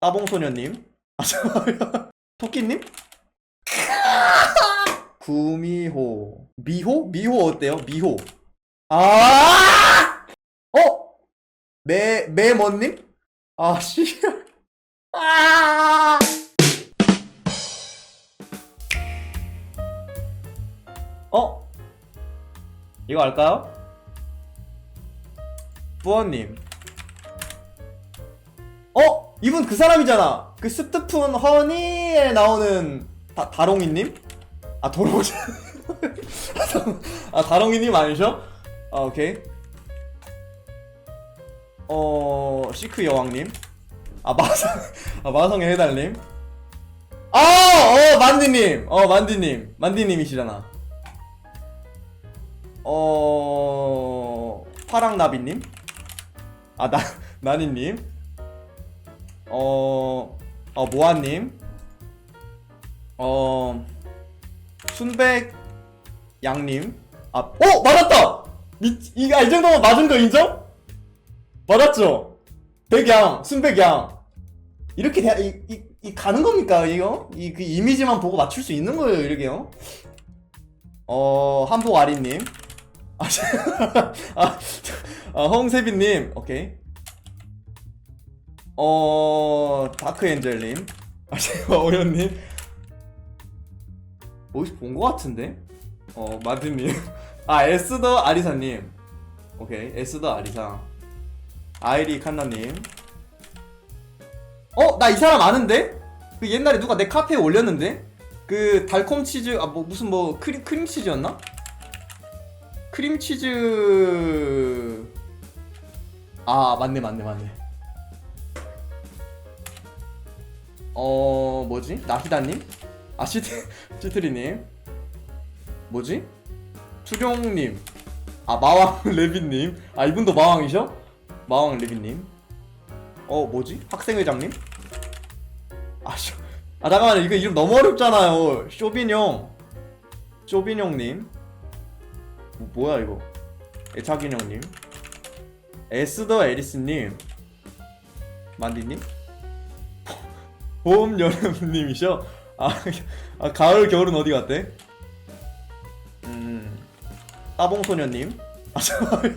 따봉소녀님. 아, 잠깐만요. 토끼님? 구미호. 미호? 미호 어때요? 미호. 아! 어? 매, 매먼님? 아, 씨. 아! 어? 이거 할까요? 부원님. 어? 이분 그 사람이잖아. 그 스트푼 허니에 나오는 다, 다롱이님? 아, 도롱이. 아, 다롱이님 아니셔? 아, 오케이. 어, 시크 여왕님. 아, 마성, 아, 마성의 해달님. 아, 어, 만디님. 어, 만디님. 만디님이시잖아. 어, 파랑나비님. 아, 나, 나니님. 어, 어, 모아님. 어, 순백 양님. 아, 어! 맞았다! 미, 이, 아, 이 정도면 맞은 거 인정? 맞았죠? 백양, 순백양. 이렇게 돼, 이, 이, 이 가는 겁니까, 이거? 이, 그 이미지만 보고 맞출 수 있는 거예요, 이렇게요? 어, 한복 아리님. 아, 아, 아, 홍세빈님, 오케이. 어, 다크 엔젤님. 아, 제가 오연님. 어디서 본거 같은데? 어, 마드님. 아, 에스더 아리사님. 오케이, 에스더 아리사. 아이리 칸나님. 어, 나 이 사람 아는데? 그 옛날에 누가 내 카페에 올렸는데? 그 달콤 치즈, 아, 뭐, 무슨 뭐, 크림, 크림 치즈였나? 크림 치즈. 아, 맞네, 맞네, 맞네. 어, 뭐지? 나히다님? 아, 시트, 시트리님. 뭐지? 투룡님. 아, 마왕 레빈님. 아, 이분도 마왕이셔? 마왕 레빈님. 어, 뭐지? 학생회장님? 아, 쇼. 아, 잠깐만요. 이거 이름 너무 어렵잖아요. 쇼빈형. 쇼빈형님. 뭐, 뭐야, 이거. 애착인형님. 에스더 에리스님. 만디님? 봄, 여름님이셔? 아, 아, 가을, 겨울은 어디 갔대? 음, 따봉소녀님? 아, 잠깐만요.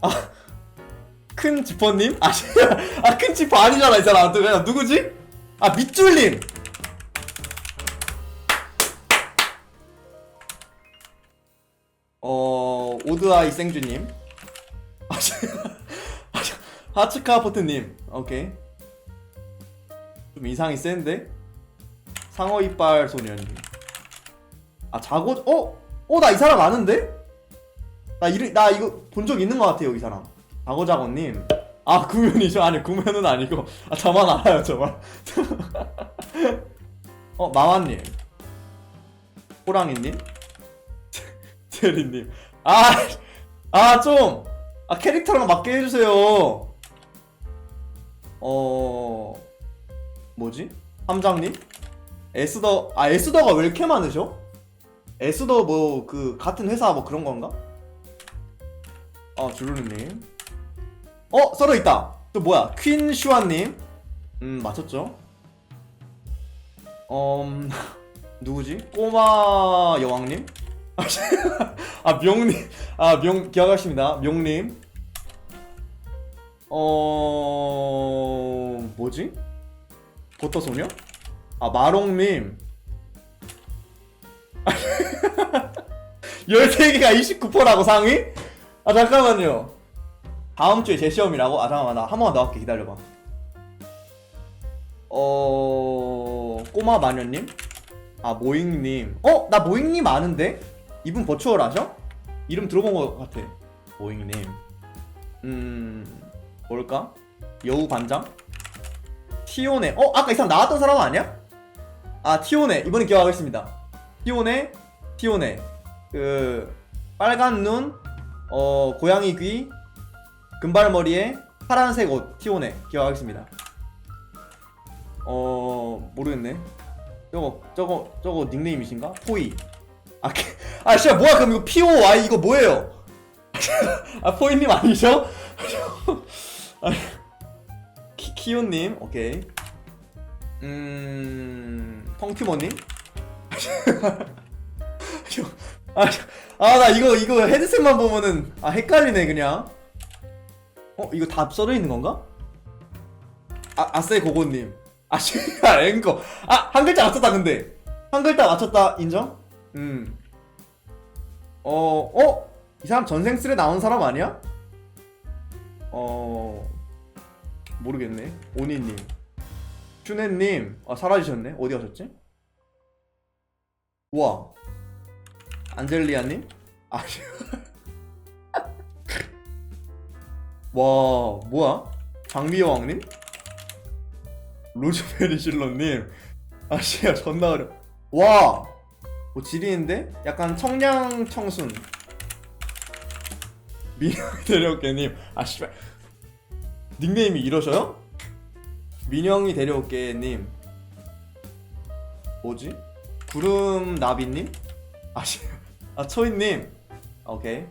아, 큰 지퍼님? 아, 아, 큰 지퍼 아니잖아, 이 사람. 야, 누구지? 아, 밑줄님! 어, 오드아이 생주님. 아, 아, 하츠카 포트님. 오케이. 좀 이상이 센데? 상어 이빨 소년님. 아, 자고, 어? 어, 나 이 사람 아는데? 나 이르, 나 이거 본 적 있는 것 같아요, 이 사람. 자고자고님. 아, 구면이죠? 아니, 구면은 아니고. 아, 저만 알아요, 저만. 어, 마완님. 호랑이님. 제리님. 아, 아, 좀. 아, 캐릭터랑 맞게 해주세요. 어, 뭐지? 함장님? 에스더, 아, 에스더가 왜 이렇게 많으셔? 에스더 뭐, 그, 같은 회사 뭐 그런 건가? 어, 주루루님. 어, 썰어 있다. 또 뭐야? 퀸 슈아님. 음, 맞췄죠? 음, 누구지? 꼬마 여왕님? 아, 명님. 아, 명, 기억하십니다. 명님. 어, 뭐지? 버터소녀? 아, 마롱님. 13개가 29%라고 상위? 아, 잠깐만요. 다음 주에 제 시험이라고? 아, 잠깐만. 나 한 번만 더 할게. 기다려봐. 어, 꼬마 마녀님? 아, 모잉님. 어? 나 모잉님 아는데? 이분 버추얼 아셔? 이름 들어본 것 같아. 모잉님. 음, 뭘까? 여우 반장? 티오네. 어? 아까 이 사람 나왔던 사람 아니야? 아, 티오네. 이번엔 기억하겠습니다. 티오네, 티오네. 그, 빨간 눈, 어, 고양이 귀, 금발머리에 파란색 옷, 티오네. 기억하겠습니다. 어, 모르겠네. 저거, 저거, 저거 닉네임이신가? 포이. 아, 개- 아, 씨발, 뭐야, 그럼 이거 POI 이거 뭐예요? 아 포인님 아니죠? 아, 키, 키오님 오케이 음 펑큐머님 아나 이거 이거 헤드셋만 보면은 아 헷갈리네 그냥 어 이거 다 써져 있는 건가? 아 아세 고고님 아 씨발 앵커 아한 글자 맞췄다 근데 한 글자 맞췄다 인정? 음. 어, 어? 이 사람 전생스레 나온 사람 아니야? 어, 모르겠네. 오니님. 슈네님. 아, 사라지셨네. 어디 가셨지? 우와. 안젤리아님? 아, 와, 뭐야? 장미여왕님? 로즈베리 실러님? 아, 씨야, 존나 어려. 와! 뭐 지리인데? 약간 청량 청순. 민영이 데려올게님. 아 씨발. 닉네임이 이러셔요? 민영이 데려올게님. 뭐지? 구름 나비님? 아 씨. 아 초이님. 아, 오케이.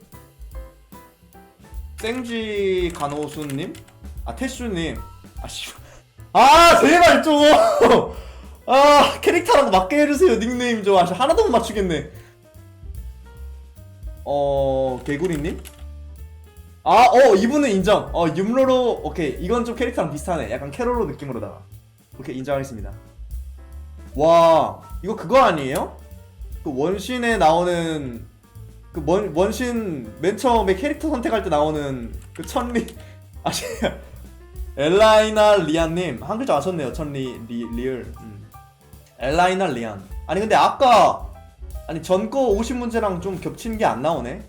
생쥐 간호수님? 아 태슈님. 아 씨. 아 제발 좀. 아 캐릭터랑 맞게 해주세요 닉네임 좀 아, 하나도 못 맞추겠네 어 개구리님 아 어 이분은 인정. 어 윰로로 오케이. 이건 좀 캐릭터랑 비슷하네. 약간 캐롤로 느낌으로다가. 오케이 인정하겠습니다. 와 이거 그거 아니에요? 그 원신에 나오는 그 원, 원신 맨 처음에 캐릭터 선택할 때 나오는 그 천리. 아 엘라이나 리안님. 한 글자 맞췄네요 천리 리, 리을. 음. 엘라이나 리안. 아니 근데 아까 아니 전거 50문제랑 좀 겹치는 게안 나오네.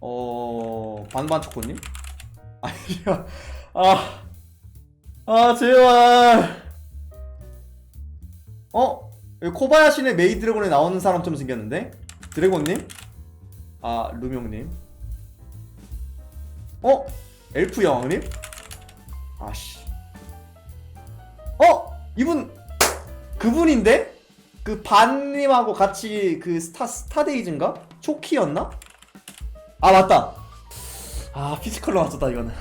어 반반 초코님? 아니야. 아. 아 제발. 어? 코바야시네 메이 드래곤에 나오는 사람처럼 생겼는데? 드래곤님? 아 루명님. 어? 엘프 여왕님? 아씨. 어? 이분 그분인데? 그 반님하고 같이 그 스타 스타데이즈인가? 초키였나? 아 맞다. 아 피지컬로 맞췄다 이거는.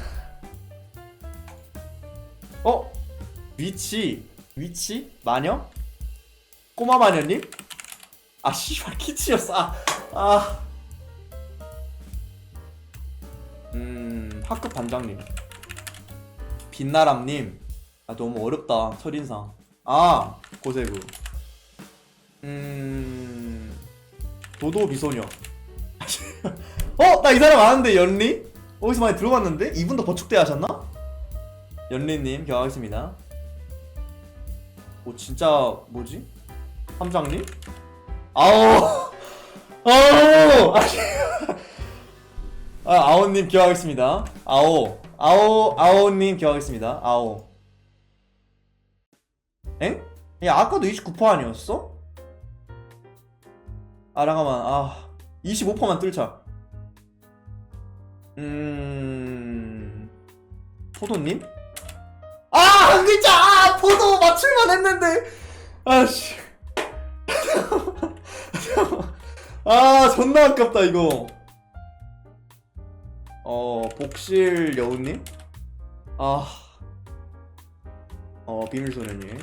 어? 위치 위치 마녀? 꼬마 마녀님? 아 씨발 키치였어. 아. 아. 음 학급 반장님. 빛나람님. 아 너무 어렵다 첫인상. 아 고세구 음 도도 미소녀 어? 나 이 사람 아는데 연리? 어디서 많이 들어봤는데? 이분도 버축대 하셨나? 연리님 경하겠습니다 오 진짜 뭐지? 함장님? 아오 아오 아, 아 아오님 기억하겠습니다 아오 아오 아오님 기억하겠습니다 아오 엥? 야 아까도 29% 아니었어? 아 잠깐만 아 25%만 뜰자 음... 포도님? 아! 한 글자! 아! 포도 맞출만 했는데 아씨 아 존나 아깝다 이거 어 복실 여우님? 아... 어 비밀소녀님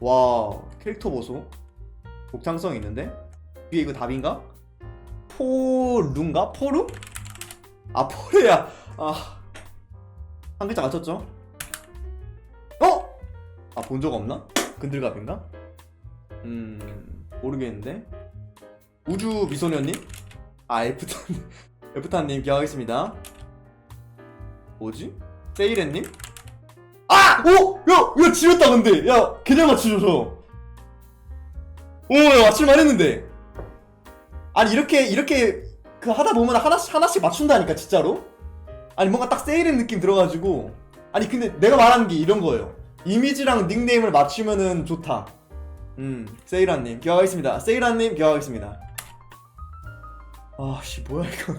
와 캐릭터 보소 독창성 있는데 위에 이거 답인가? 포루인가? 포루? 아 포레야 아 한 글자 맞췄죠? 어? 아 본 적 없나? 근들갑인가? 음 모르겠는데 우주 미소녀님? 아 에프타님 에프타님 기억하겠습니다 뭐지? 세이렌님? 아! 오! 야! 이거 지렸다 근데! 야! 그냥 맞추셔서 오! 야, 맞출만 했는데 아니 이렇게 이렇게 그 하다 보면 하나씩 하나씩 맞춘다니까 진짜로? 아니 뭔가 딱 세일의 느낌 들어가지고. 아니 근데 내가 말하는 게 이런 거예요. 이미지랑 닉네임을 맞추면은 좋다. 음 세이라님 기억하겠습니다. 세이라님 기억하겠습니다. 아씨 뭐야 이거.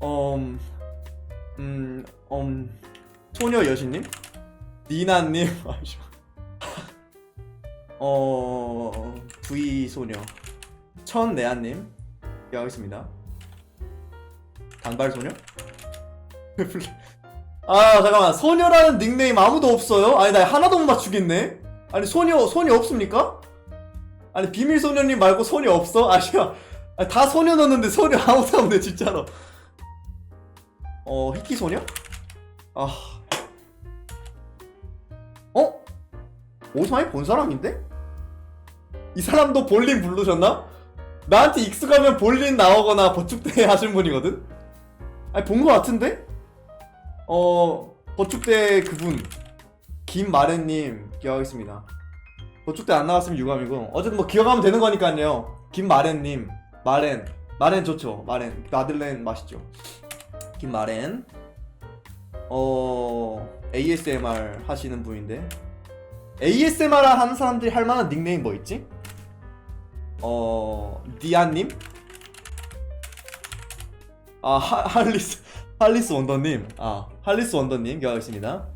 음, 음, 음, 소녀 여신님? 니나님 아쉬워. 어 V 소녀. 천내아님 하겠습니다. 단발 소녀? 아 잠깐만 소녀라는 닉네임 아무도 없어요? 아니 나 하나도 못 맞추겠네 아니 소녀 소녀 없습니까? 아니 비밀 소녀님 말고 소녀 없어? 아니야 아니, 다 소녀 넣었는데 소녀 아무도 없네 진짜로 어 히키 소녀? 아 어? 오사이 본 사람인데? 이 사람도 볼린 부르셨나? 나한테 익숙하면 볼린 나오거나 버축대 하신 분이거든? 아니 본 거 같은데? 어 버축대 그분 김마렌님 기억하겠습니다. 버축대 안 나왔으면 유감이고 어쨌든 뭐 기억하면 되는 거니까요. 김마렌님 마렌 마렌 좋죠. 마렌 마들렌 맛있죠. 김마렌 어 ASMR 하시는 분인데. ASMR 하는 사람들이 할 만한 닉네임 뭐 있지? 어 디아님? 아 하, 할리스 할리스 원더님 아 할리스 원더님 기억하겠습니다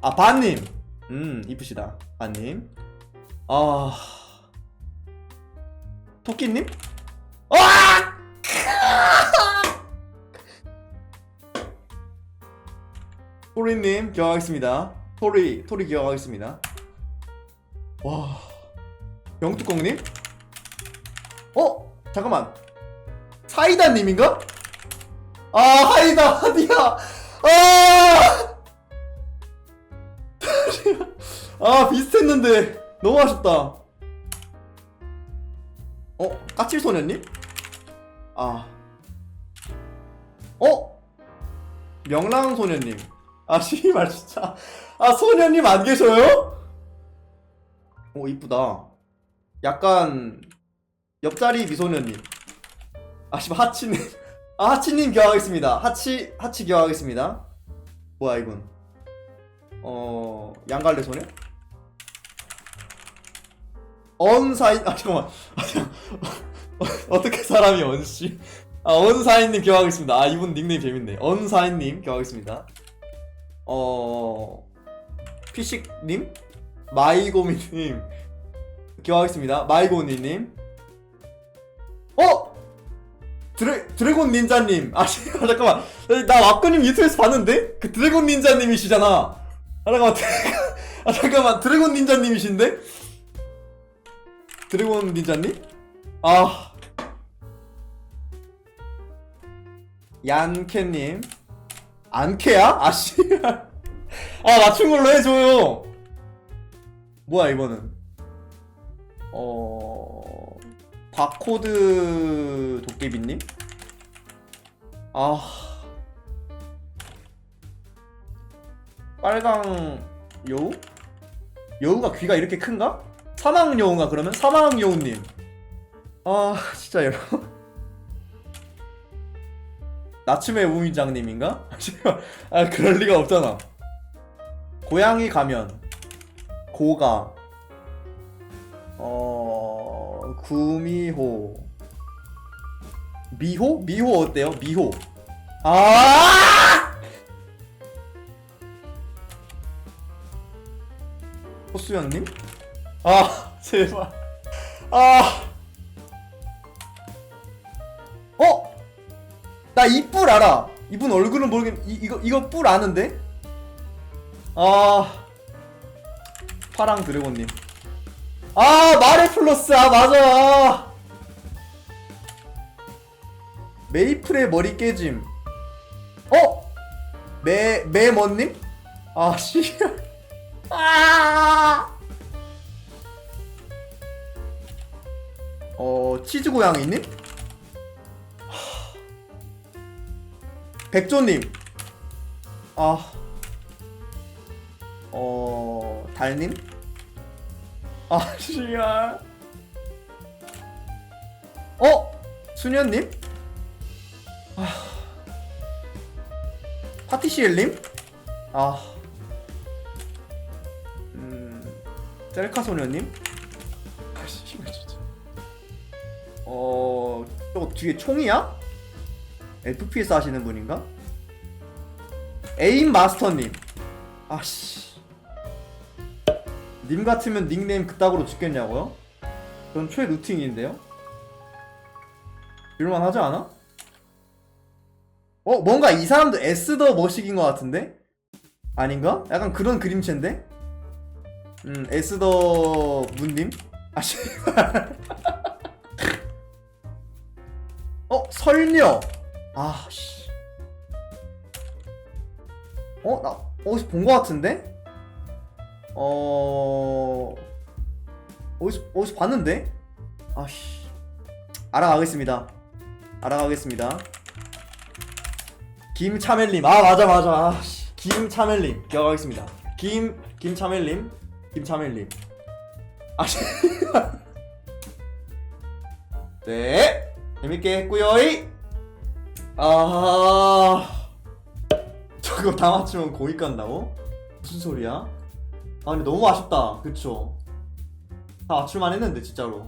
아 반님 음 이쁘시다 반님 아 토끼님? 아! 토리님 기억하겠습니다 토리 토리 기억하겠습니다 와 영뚜껑님? 어? 잠깐만 사이다님인가? 아 하이다 하디야 아! 아 비슷했는데 너무 아쉽다 어? 까칠소녀님? 아 어? 명랑소녀님 아 씨발 진짜 아 소녀님 안 계셔요? 오 이쁘다 약간 옆자리 미소녀님. 아 씨발 하치님. 아 하치님 기억하겠습니다. 하치 하치 기억하겠습니다. 뭐야 이건? 어 양갈래 소녀? 언사인 아 잠깐만. 아, 잠깐만. 어떻게 사람이 언씨? 아 언사인님 기억하겠습니다. 아 이분 닉네임 재밌네. 언사인님 기억하겠습니다. 어 피식님? 마이고미님 기억하겠습니다. 마이고니님 어? 드래 드래곤 닌자님. 아 씨, 잠깐만. 나 왁구님 유튜브에서 봤는데? 그 드래곤 닌자님이시잖아. 아 잠깐만. 아 잠깐만. 드래곤 닌자님이신데? 드래곤 닌자님? 아. 얀케님. 안케야? 아씨 아 맞춘 걸로 해줘요. 뭐야 이거는? 어 바코드 도깨비님? 아. 빨강 여우? 여우가 귀가 이렇게 큰가? 사망 여우가 그러면? 사망 여우님. 아 진짜 여러분. 나츠메 우민장님인가? 아 그럴 리가 없잖아. 고양이 가면 고가. 어 구미호. 미호? 미호 어때요? 미호. 아! 호수연님? 아 제발. 아! 어? 나 이 뿔 알아. 이분 얼굴은 모르겠 이, 이거 이거 뿔 아는데? 아 파랑 드래곤님 아 마레플러스 아 맞아 메이플의 머리 깨짐 어? 메? 아씨 아 어, 치즈 고양이님? 하. 백조님. 아. 어, 달님? 아, 씨야. 어? 수녀님? 아. 파티시엘님? 아. 음, 셀카 소녀님? 아, 씨발, 진짜. 어, 저거 뒤에 총이야? FPS 하시는 분인가? 에임 마스터님. 아씨. 님 같으면 닉네임 그따구로 짓겠냐고요? 전 최 루팅인데요? 이럴만 하지 않아? 어 뭔가 이 사람도 S 더 머식인 것 같은데 아닌가? 약간 그런 그림체인데 음 S 더 문님 아씨 어 설녀 아 씨 어 나 어디서 본 것 같은데 어 어디서 어디서 봤는데? 아씨. 알아가겠습니다. 알아가겠습니다. 김차멜님. 아 맞아 맞아. 아, 씨. 김차멜님. 기억하겠습니다. 김 김차멜님? 김차멜님. 아씨. 네. 재밌게 했고요 아. 저거 다 맞추면 고익 간다고? 무슨 소리야 아 근데 너무 아쉽다. 그쵸? 다 맞출만 했는데 진짜로